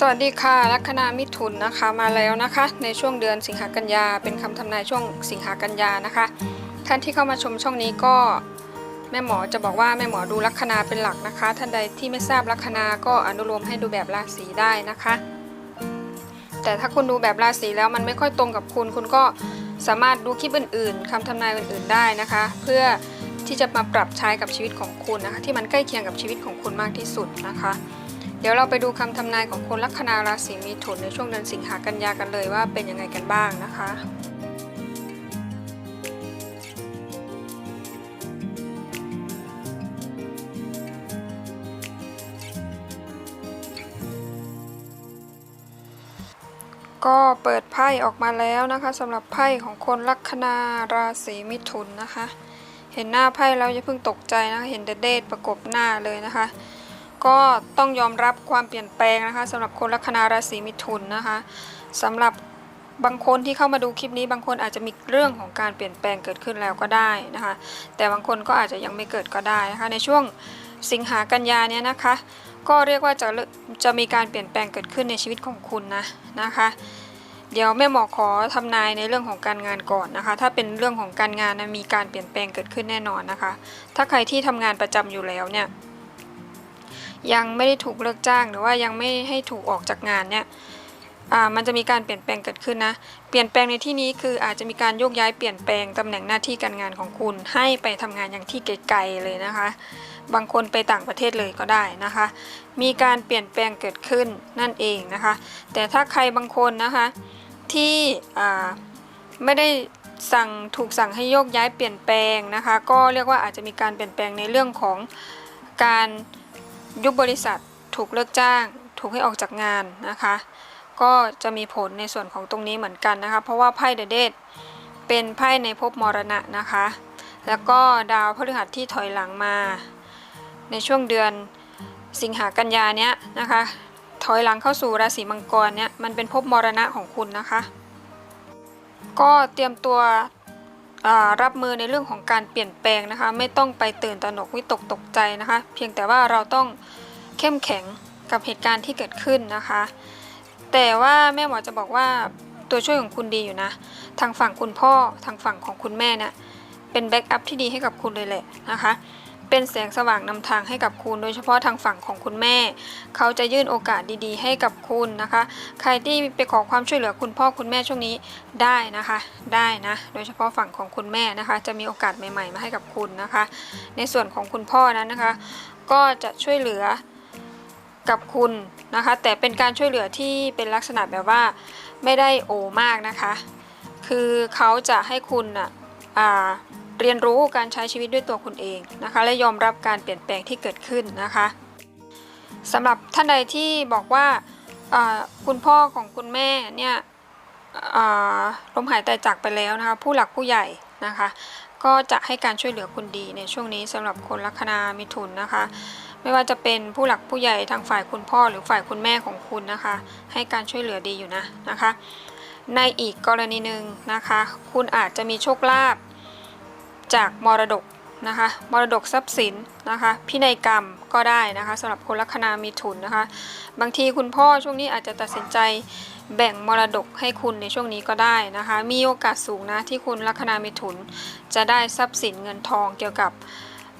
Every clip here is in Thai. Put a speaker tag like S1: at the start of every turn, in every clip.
S1: สวัสดีค่ะลัคนามิถุนนะคะมาแล้วนะคะ ในช่วงเดือนสิงหากันยาเป็นคำทำนายช่วงสิงหากันยานะคะ ท่านที่เข้ามาชมช่องนี้ก็แม่หมอจะบอกว่าแม่หมอดูลัคนาเป็นหลักนะคะ ท่านใดที่ไม่ทราบลัคนาก็อนุโลมให้ดูแบบราศีได้นะคะ แต่ถ้าคุณดูแบบราศีแล้วมันไม่ค่อยตรงกับคุณ คุณก็สามารถดูคลิปอื่น ๆคำทำนายอื่นๆได้นะคะ เพื่อที่จะมาปรับใช้กับชีวิตของคุณนะคะ ที่มันใกล้เคียงกับชีวิตของคุณมากที่สุดนะคะ เดี๋ยวเราไปดูคำทำนายของคนลัคนาราศีมีถุนในช่วงเดือนสิงหากันยากันเลยว่าเป็นยังไงกันบ้างนะคะก็เปิดไพ่ออกมาแล้วนะคะสำหรับไพ่ของคนลัคนาราศีมิถุนนะคะ เห็นหน้าไพ่แล้วอย่าเพิ่งตกใจนะคะเห็นเดเดทประกบหน้าเลยนะคะ ก็ต้องยอมรับความเปลี่ยนแปลงนะคะสำหรับคนลัคนาราศีมิถุนนะคะสำหรับบางคนที่เข้ามาดูคลิปนี้ บางคนอาจจะมีเรื่องของการเปลี่ยนแปลงเกิดขึ้นแล้วก็ได้นะคะ แต่บางคนก็อาจจะยังไม่เกิดก็ได้นะคะในช่วงสิงหากันยาเนี้ยนะคะ ก็เรียกว่าจะจะมีการเปลี่ยนแปลงเกิดขึ้นในชีวิตของคุณนะนะคะ เดี๋ยวแม่หมอขอทำนายในเรื่องของการงานก่อนนะคะ ถ้าเป็นเรื่องของการงานนะมีการเปลี่ยนแปลงเกิดขึ้นแน่นอนนะคะ ถ้าใครที่ทำงานประจำอยู่แล้วเนี่ย ยังไม่ได้ถูกเลิกจ้าง หรือว่ายังไม่ให้ถูกออกจากงานเนี่ยมันจะมีการเปลี่ยนแปลงเกิดขึ้นนะ เปลี่ยนแปลงในที่นี้คืออาจจะมีการโยกย้ายเปลี่ยนแปลงตำแหน่งหน้าที่การงานของคุณ ให้ไปทำงานอย่างที่ไกลๆเลยนะคะ บางคนไปต่างประเทศเลยก็ได้นะคะ มีการเปลี่ยนแปลงเกิดขึ้นนั่นเองนะคะ แต่ถ้าใครบางคนนะคะที่ไม่ได้สั่งถูกสั่งให้โยกย้ายเปลี่ยนแปลงนะคะ ก็เรียกว่าอาจจะมีการเปลี่ยนแปลงในเรื่องของการ ยุบบริษัทถูกเลิกจ้าง ถูกให้ออกจากงานนะคะ ก็จะมีผลในส่วนของตรงนี้เหมือนกันนะคะ เพราะว่าไพ่เดเดทเป็นไพ่ในภพมรณะนะคะ แล้วก็ดาวพฤหัสที่ถอยหลังมา ในช่วงเดือนสิงหากันยาเนี้ยนะคะ ถอยหลังเข้าสู่ราศีมังกรเนี้ยมันเป็นภพมรณะของคุณนะคะ ก็เตรียมตัว รับมือในเรื่องของการเปลี่ยนแปลงนะคะ ไม่ต้องไปตื่นตระหนกวิตกตกใจนะคะ เพียงแต่ว่าเราต้องเข้มแข็งกับเหตุการณ์ที่เกิดขึ้นนะคะ แต่ว่าแม่หมอจะบอกว่าตัวช่วยของคุณดีอยู่นะ ทางฝั่งคุณพ่อทางฝั่งของคุณแม่เนี่ยเป็นแบ็กอัพที่ดีให้กับคุณเลยแหละนะคะ เป็นแสงสว่างนำทางให้กับคุณ โดยเฉพาะทางฝั่งของคุณแม่ เขาจะยื่นโอกาสดีๆ ให้กับคุณนะคะ ใครที่ไปขอความช่วยเหลือคุณพ่อคุณแม่ช่วงนี้ได้นะคะ ได้นะ โดยเฉพาะฝั่งของคุณแม่นะคะ จะมีโอกาสใหม่ ๆ มาให้กับคุณนะคะ ในส่วนของคุณพ่อนั้นนะคะ ก็จะช่วยเหลือกับคุณนะคะ แต่เป็นการช่วยเหลือที่เป็นลักษณะแบบว่าไม่ได้โอมากนะคะ คือเขาจะให้คุณอะอ่า เรียนรู้การใช้ชีวิตด้วยตัวคุณเองนะคะ และยอมรับการเปลี่ยนแปลงที่เกิดขึ้นนะคะสำหรับท่านใดที่บอกว่าคุณพ่อของคุณแม่เนี่ยล้มหายตายจากไปแล้วนะคะ ผู้หลักผู้ใหญ่นะคะ ก็จะให้การช่วยเหลือคุณดีในช่วงนี้สำหรับคนลัคนามิถุนนะคะ ไม่ว่าจะเป็นผู้หลักผู้ใหญ่ทางฝ่ายคุณพ่อหรือฝ่ายคุณแม่ของคุณนะคะ ให้การช่วยเหลือดีอยู่นะนะคะ ในอีกกรณีหนึ่งนะคะ คุณอาจจะมีโชคลาภ จากมรดกนะคะมรดกทรัพย์สินนะคะพินัยกรรมก็ได้นะคะสำหรับคนลัคนามีถุนนะคะ บางทีคุณพ่อช่วงนี้อาจจะตัดสินใจแบ่งมรดกให้คุณในช่วงนี้ก็ได้นะคะ มีโอกาสสูงนะที่คุณลัคนามีถุน จะได้ทรัพย์สินเงินทองเกี่ยวกับ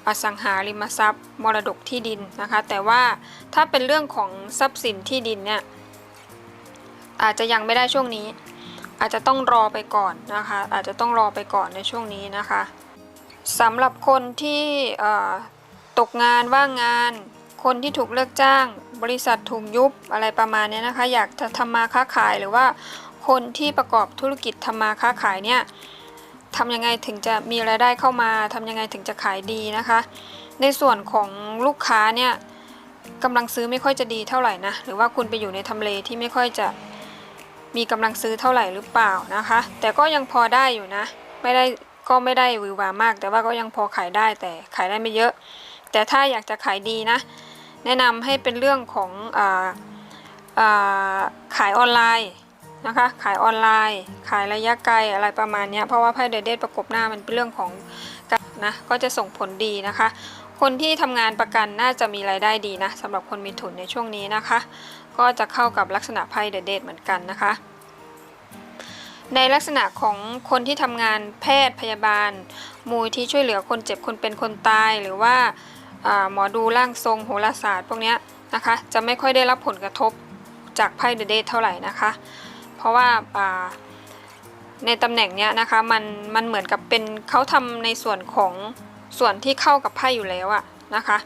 S1: อสังหาริมทรัพย์ มรดกที่ดินนะคะ แต่ว่าถ้าเป็นเรื่องของทรัพย์สินที่ดินเนี่ยอาจจะยังไม่ได้ช่วงนี้ อาจจะต้องรอไปก่อนนะคะ อาจจะต้องรอไปก่อนในช่วงนี้นะคะ สำหรับคนที่ตกงานว่างงาน คนที่ถูกเลิกจ้าง บริษัทถูกยุบอะไรประมาณนี้นะคะ อยากจะทำมาค้าขายหรือว่าคนที่ประกอบธุรกิจทำมาค้าขายเนี่ยทำยังไงถึงจะมีรายได้เข้ามาทำยังไงถึงจะขายดีนะคะ ในส่วนของลูกค้าเนี่ยกำลังซื้อไม่ค่อยจะดีเท่าไหร่นะหรือว่าคุณไปอยู่ในทำเลที่ไม่ค่อยจะมีกำลังซื้อเท่าไหร่หรือเปล่านะคะ แต่ก็ยังพอได้อยู่นะ ไม่ได้ ก็ไม่ได้วือหวามาก แต่ว่าก็ยังพอขายได้แต่ขายได้ไม่เยอะ แต่ถ้าอยากจะขายดีนะ แนะนำให้เป็นเรื่องของอาอาขายออนไลน์นะคะ ขายออนไลน์ ขายระยะไกลอะไรประมาณนี้เพราะว่าไพ่เดเดตประกบหน้ามันเป็นเรื่องของกนะก็จะส่งผลดีนะคะ คนที่ทำงานประกันน่าจะมีรายได้ดีนะสำหรับคนมีทุนในช่วงนี้นะคะ ก็จะเข้ากับลักษณะไพ่เดเดทเหมือนกันนะคะ ในลักษณะของคนที่ทำงานแพทย์พยาบาล มูลที่ช่วยเหลือคนเจ็บคนเป็นคนตาย หรือว่าหมอดูร่างทรงโหราศาสตร์พวกนี้นะคะจะไม่ค่อยได้รับผลกระทบจากไพ่เดเดทเท่าไหร่นะคะ เพราะว่าอ่าในตำแหน่งเนี้ยนะคะมันมันเหมือนกับเป็นเขาทำในส่วนของส่วนที่เข้ากับไพ่อยู่แล้วอะนะคะ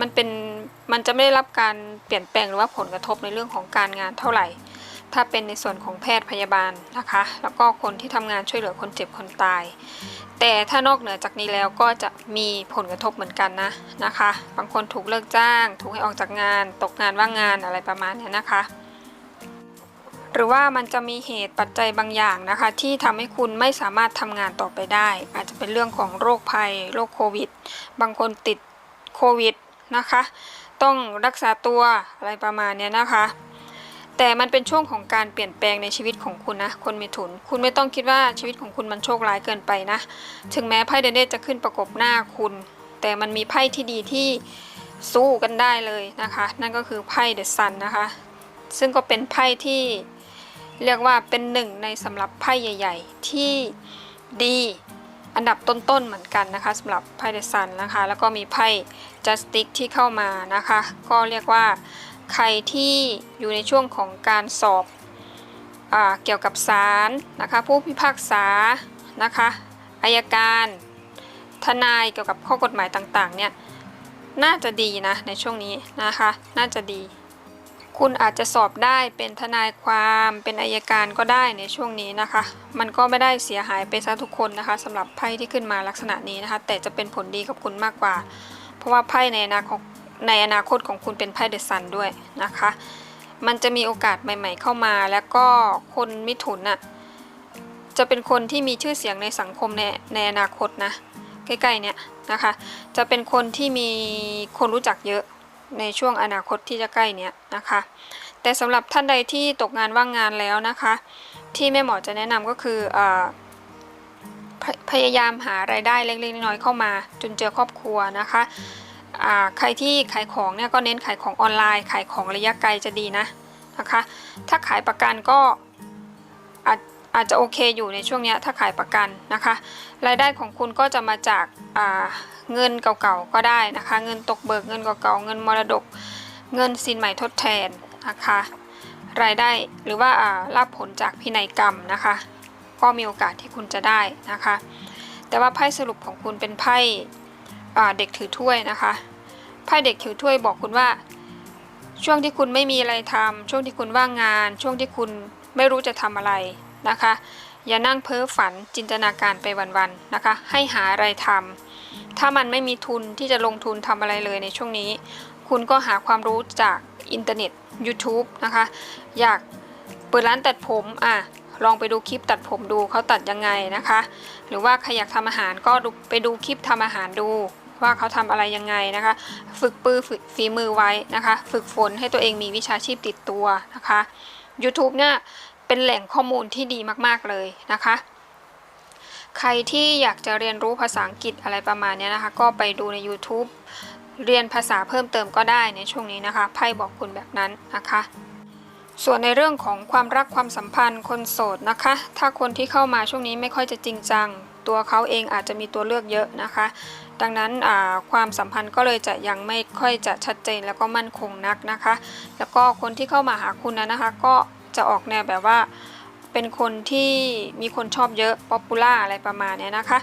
S1: มันเป็นมันจะไม่ได้รับการเปลี่ยนแปลงหรือว่าผลกระทบในเรื่องของการงานเท่าไหร่ ถ้าเป็นในส่วนของแพทย์พยาบาลนะคะ แล้วก็คนที่ทำงานช่วยเหลือคนเจ็บคนตาย แต่ถ้านอกเหนือจากนี้แล้วก็จะมีผลกระทบเหมือนกันนะนะคะ บางคนถูกเลิกจ้าง ถูกให้ออกจากงาน ตกงานว่างงานอะไรประมาณนี้นะคะหรือว่ามันจะมีเหตุปัจจัยบางอย่างนะคะ ที่ทำให้คุณไม่สามารถทำงานต่อไปได้ อาจจะเป็นเรื่องของโรคภัยโรคโควิด บางคนติดโควิดนะคะ ต้องรักษาตัวอะไรประมาณนี้นะคะ แต่มันเป็นช่วงของการเปลี่ยนแปลงในชีวิตของคุณนะ คนมีถุน คุณไม่ต้องคิดว่าชีวิตของคุณมันโชคร้ายเกินไปนะ ถึงแม้ไพ่เดนเดจะขึ้นประกบหน้าคุณ แต่มันมีไพ่ที่ดีที่สู้กันได้เลยนะคะ นั่นก็คือไพ่เดอะซันนะคะ ซึ่งก็เป็นไพ่ที่เรียกว่าเป็นหนึ่งในสำหรับไพ่ใหญ่ ๆ ที่ดีอันดับต้นๆเหมือนกันนะคะสำหรับไพ่เดอะซันนะคะ แล้วก็มีไพ่จัสติกที่เข้ามานะคะ ก็เรียกว่า ใครที่อยู่ในช่วงของการสอบอเกี่ยวกับศาลนะคะผู้พิพากษานะคะอายการ ทนายเกี่ยวกับข้อกฎหมายต่างๆเนี่ยน่าจะดีนะในช่วงนี้นะคะน่าจะดี คุณอาจจะสอบได้เป็นทนายความเป็นอายการก็ได้ในช่วงนี้นะคะ มันก็ไม่ได้เสียหายไปซะทุกคนนะคะสำหรับไพ่ที่ขึ้นมาลักษณะนี้นะคะ แต่จะเป็นผลดีกับคุณมากกว่า เพราะว่าไพ่ในอนาคต ในอนาคตของคุณเป็นไพ่เดอะซันด้วยนะคะ มันจะมีโอกาสใหม่ ๆ เข้ามา แล้วก็คนมิถุนน่ะจะเป็นคนที่มีชื่อเสียงในสังคมในในอนาคตนะใกล้ๆเนี่ยนะคะ จะเป็นคนที่มีคนรู้จักเยอะในช่วงอนาคตที่จะใกล้เนี้ยนะคะ แต่สำหรับท่านใดที่ตกงานว่างงานแล้วนะคะ ที่แม่หมอจะแนะนำก็คืออพยพยายามหารายได้เล็กๆน้อยๆเข้ามาจนเจอครอบครัวนะคะ ใครที่ขายของเนี่ยก็เน้นขายของออนไลน์ ขายของระยะไกลจะดีนะนะคะ ถ้าขายประกันก็อาจอาจจะโอเคอยู่ในช่วงนี้ถ้าขายประกันนะคะ รายได้ของคุณก็จะมาจากาเงินเก่าๆก็ได้นะคะ เงินตกเบิกเงินเก่าๆเงินมรดก เงินสินใหม่ทดแทนนะคะ รายได้หรือว่าารับผลจากพินัยกรรมนะคะ ก็มีโอกาสที่คุณจะได้นะคะ แต่ว่าไพ่สรุปของคุณเป็นไพ่เด็กถือถ้วยนะคะ ไพ่เด็กถือถ้วยบอกคุณว่า ช่วงที่คุณไม่มีอะไรทำช่วงที่คุณว่างงาน ช่วงที่คุณไม่รู้จะทำอะไรนะคะ อย่านั่งเพ้อฝันจินตนาการไปวันๆนะคะ ให้หาอะไรทำถ้ามันไม่มีทุนที่จะลงทุนทำอะไรเลยในช่วงนี้ คุณก็หาความรู้จากอินเทอร์เน็ต YouTube นะคะ อยากเปิดร้านตัดผมอะลองไปดูคลิปตัดผมดูเขาตัดยังไงนะคะ หรือว่าใครอยากทำอาหารก็ไปดูคลิปทำอาหารดู ว่าเขาทำอะไรยังไงนะคะ ฝึกปือฝึกฝีมือไว้นะคะ ฝึกฝนให้ตัวเองมีวิชาชีพติดตัวนะคะ YouTube เนี่ยเป็นแหล่งข้อมูลที่ดีมากๆเลยนะคะใครที่อยากจะเรียนรู้ภาษาอังกฤษอะไรประมาณนี้นะคะ ก็ไปดูใน YouTube เรียนภาษาเพิ่มเติมก็ได้ในช่วงนี้นะคะ ไพ่บอกคุณแบบนั้นนะคะ ส่วนในเรื่องของความรักความสัมพันธ์คนโสดนะคะ ถ้าคนที่เข้ามาช่วงนี้ไม่ค่อยจะจริงจัง ตัวเขาเองอาจจะมีตัวเลือกเยอะนะคะ ดังนั้นความสัมพันธ์ก็เลยจะยังไม่ค่อยจะชัดเจนแล้วก็มั่นคงนักนะคะ แล้วก็คนที่เข้ามาหาคุณนะนะคะ ก็จะออกแนวแบบว่า เป็นคนที่มีคนชอบเยอะป๊อปปูล่าอะไรประมาณเนี้ยนะคะ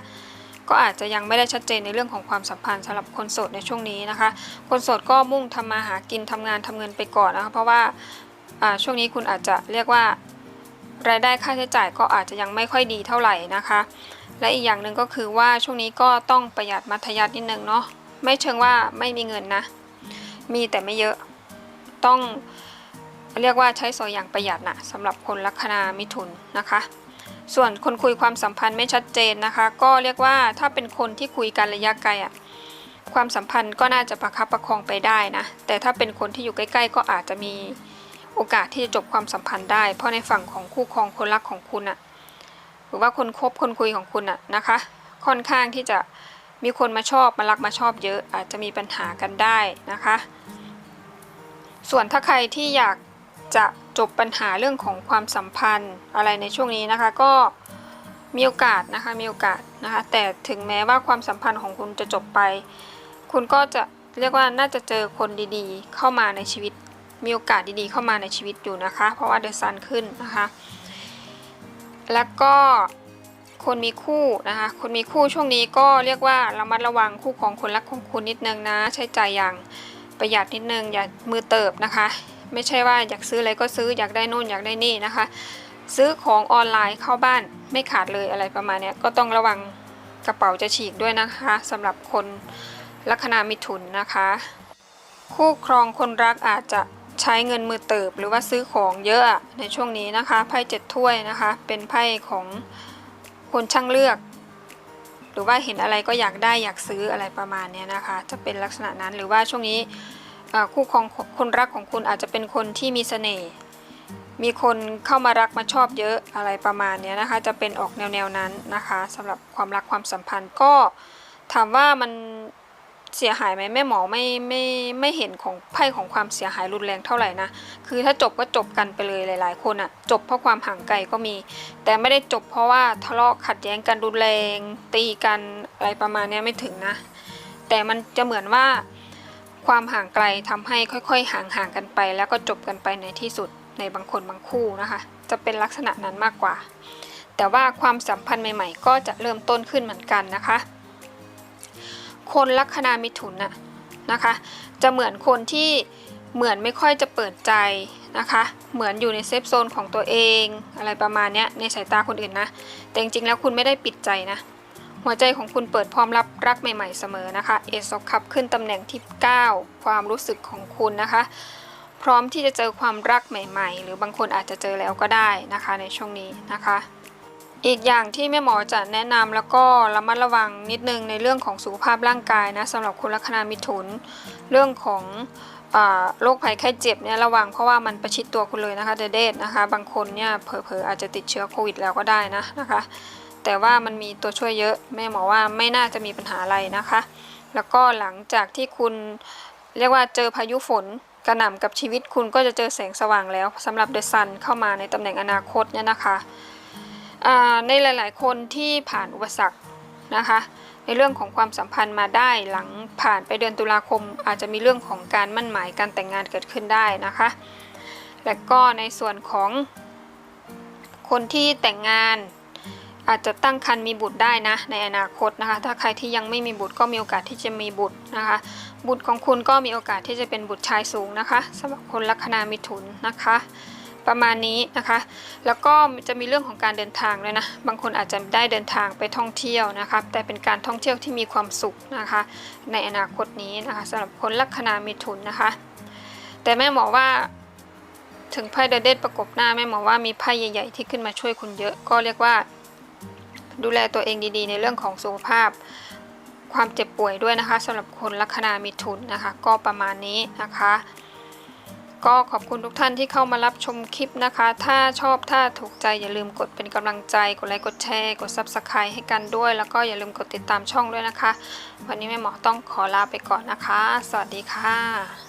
S1: ก็อาจจะยังไม่ได้ชัดเจนในเรื่องของความสัมพันธ์สำหรับคนโสดในช่วงนี้นะคะ คนโสดก็มุ่งทำมาหากินทำงานทำเงินไปก่อนนะคะ เพราะว่าช่วงนี้คุณอาจจะเรียกว่า รายได้ค่าใช้จ่ายก็อาจจะยังไม่ค่อยดีเท่าไหร่นะคะ และอีกอย่างหนึ่งก็คือว่าช่วงนี้ก็ต้องประหยัดมัธยัตินิดนึงเนาะไม่เชิงว่าไม่มีเงินนะ มีแต่ไม่เยอะต้องเรียกว่าใช้สอยอย่างประหยัดนะสำหรับคนลัคนามิถุนนะคะ ส่วนคนคุยความสัมพันธ์ไม่ชัดเจนนะคะ ก็เรียกว่าถ้าเป็นคนที่คุยกันระยะไกลอะความสัมพันธ์ก็น่าจะประคับประคองไปได้นะ แต่ถ้าเป็นคนที่อยู่ใกล้ ๆ ก็อาจจะมีโอกาสที่จะจบความสัมพันธ์ได้ เพราะในฝั่งของคู่ครองคนรักของคุณอะ หรือว่าคนคบคนคุยของคุณอะนะคะ ค่อนข้างที่จะมีคนมาชอบมารักมาชอบเยอะอาจจะมีปัญหากันได้นะคะ ส่วนถ้าใครที่อยากจะจบปัญหาเรื่องของความสัมพันธ์อะไรในช่วงนี้นะคะ ก็มีโอกาสนะคะมีโอกาสนะคะ แต่ถึงแม้ว่าความสัมพันธ์ของคุณจะจบไป คุณก็จะเรียกว่าน่าจะเจอคนดีๆ เข้ามาในชีวิต มีโอกาสดีๆ เข้ามาในชีวิตอยู่นะคะ เพราะว่าเดอะซันขึ้นนะคะ แล้วก็คนมีคู่นะคะ คนมีคู่ช่วงนี้ก็เรียกว่าระมัดระวังคู่ของคนรักของคุณนิดนึงนะ ใช้จ่ายอย่างประหยัดนิดนึงอย่ามือเติบนะคะ ไม่ใช่ว่าอยากซื้ออะไรก็ซื้ออยากได้นู่นอยากได้นี่นะคะ ซื้อของออนไลน์เข้าบ้านไม่ขาดเลยอะไรประมาณนี้ก็ต้องระวังกระเป๋าจะฉีกด้วยนะคะสำหรับคนลัคนามิถุนนะคะ คู่ครองคนรักอาจจะ ใช้เงินมือเติบหรือว่าซื้อของเยอะในช่วงนี้นะคะ ไพ่เจ็ดถ้วยนะคะ เป็นไพ่ของคนช่างเลือก หรือว่าเห็นอะไรก็อยากได้อยากซื้ออะไรประมาณเนี้ยนะคะ จะเป็นลักษณะนั้นหรือว่าช่วงนี้คู่ครองคนรักของคุณอาจจะเป็นคนที่มีเสน่ห์มีคนเข้ามารักมาชอบเยอะอะไรประมาณเนี้ยนะคะ จะเป็นออกแนวแนวๆนั้นนะคะสำหรับความรักความสัมพันธ์ก็ถามว่ามัน เสียหายไหมแม่หมอไม่ไม่ไม่เห็นของไพ่ของความเสียหายรุนแรงเท่าไหร่นะคือถ้าจบก็จบกันไปเลยหลาย ๆ คนอะจบเพราะความห่างไกลก็มี แต่ไม่ได้จบเพราะว่าทะเลาะขัดแย้งกันรุนแรง ตีกันอะไรประมาณนี้ไม่ถึงนะ แต่มันจะเหมือนว่าความห่างไกลทำให้ค่อย ๆ ห่างๆกันไป แล้วก็จบกันไปในที่สุดในบางคนบางคู่นะคะ จะเป็นลักษณะนั้นมากกว่า แต่ว่าความสัมพันธ์ใหม่ ๆ ก็จะเริ่มต้นขึ้นเหมือนกันนะคะ คนลัคนามิถุนน่ะนะคะ จะเหมือนคนที่เหมือนไม่ค่อยจะเปิดใจนะคะ เหมือนอยู่ในเซฟโซนของตัวเองอะไรประมาณเนี้ยในสายตาคนอื่นนะ แต่จริงๆแล้วคุณไม่ได้ปิดใจนะ หัวใจของคุณเปิดพร้อมรับรักใหม่ๆเสมอนะคะเอซอคับขึ้นตำแหน่งที่ 9 ความรู้สึกของคุณนะคะ พร้อมที่จะเจอความรักใหม่ ๆ หรือบางคนอาจจะเจอแล้วก็ได้นะคะในช่วงนี้นะคะ อีกอย่างที่แม่หมอจะแนะนำแล้วก็ระมัดระวังนิดนึงในเรื่องของสุขภาพร่างกายนะสำหรับคนลัคนามิถุน เรื่องของโรคภัยไข้เจ็บเนี่ยระวังเพราะว่ามันประชิดตัวคุณเลยนะคะเดเดทนะคะ บางคนเนี่ยเผลอๆอาจจะติดเชื้อโควิดแล้วก็ได้นะนะคะ แต่ว่ามันมีตัวช่วยเยอะแม่หมอว่าไม่น่าจะมีปัญหาอะไรนะคะ แล้วก็หลังจากที่คุณเรียกว่าเจอพายุฝนกระหน่ำกับชีวิตคุณก็จะเจอแสงสว่างแล้วสำหรับเดอะซันเข้ามาในตำแหน่งอนาคตเนี่ยนะคะ ในหลาย ๆ คนที่ผ่านอุปสรรคนะคะ ในเรื่องของความสัมพันธ์มาได้หลังผ่านไปเดือนตุลาคม อาจจะมีเรื่องของการมั่นหมายการแต่งงานเกิดขึ้นได้นะคะ และก็ในส่วนของคนที่แต่งงานอาจจะตั้งครรภ์มีบุตรได้นะในอนาคตนะคะ ถ้าใครที่ยังไม่มีบุตรก็มีโอกาสที่จะมีบุตรนะคะ บุตรของคุณก็มีโอกาสที่จะเป็นบุตรชายสูงนะคะสำหรับคนลัคนามิถุนนะคะ ประมาณนี้นะคะ แล้วก็จะมีเรื่องของการเดินทางด้วยนะ บางคนอาจจะได้เดินทางไปท่องเที่ยวนะคะแต่เป็นการท่องเที่ยวที่มีความสุขนะคะ ในอนาคตนี้นะคะสำหรับคนลัคนามิถุนนะคะ แต่แม่หมอว่าถึงไพ่เดอะเดดประกบหน้าแม่หมอว่ามีไพ่ใหญ่ ๆ ที่ขึ้นมาช่วยคุณเยอะ ก็เรียกว่า ดูแลตัวเองดีๆ ในเรื่องของสุขภาพ ความเจ็บป่วยด้วยนะคะสำหรับคนลัคนามิถุนนะคะ ก็ประมาณนี้นะคะ ก็ขอบคุณทุกท่านที่เข้ามารับชมคลิปนะคะ ถ้าชอบถ้าถูกใจอย่าลืมกดเป็นกำลังใจ กดไลค์กดแชร์ กด Subscribe ให้กันด้วย แล้วก็อย่าลืมกดติดตามช่องด้วยนะคะ วันนี้แม่หมอต้องขอลาไปก่อนนะคะ สวัสดีค่ะ